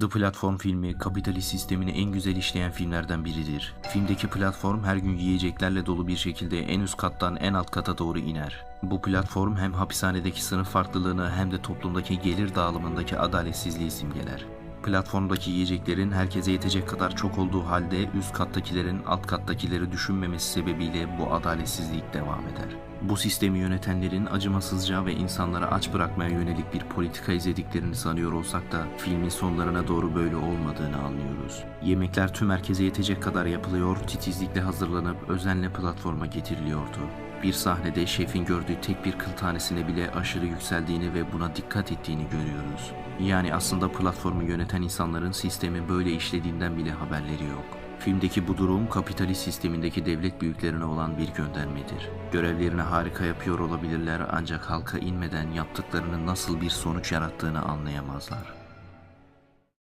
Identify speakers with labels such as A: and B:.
A: The Platform filmi kapitalist sistemini en güzel işleyen filmlerden biridir. Filmdeki platform her gün yiyeceklerle dolu bir şekilde en üst kattan en alt kata doğru iner. Bu platform hem hapishanedeki sınıf farklılığını hem de toplumdaki gelir dağılımındaki adaletsizliği simgeler. Platformdaki yiyeceklerin herkese yetecek kadar çok olduğu halde üst kattakilerin alt kattakileri düşünmemesi sebebiyle bu adaletsizlik devam eder. Bu sistemi yönetenlerin acımasızca ve insanları aç bırakmaya yönelik bir politika izlediklerini sanıyor olsak da filmin sonlarına doğru böyle olmadığını anlıyoruz. Yemekler tüm herkese yetecek kadar yapılıyor, titizlikle hazırlanıp özenle platforma getiriliyordu. Bir sahnede şefin gördüğü tek bir kıl tanesine bile aşırı yükseldiğini ve buna dikkat ettiğini görüyoruz. Yani aslında platformu yöneten insanların sistemi böyle işlediğinden bile haberleri yok. Filmdeki bu durum kapitalist sistemindeki devlet büyüklerine olan bir göndermedir. Görevlerini harika yapıyor olabilirler ancak halka inmeden yaptıklarının nasıl bir sonuç yarattığını anlayamazlar.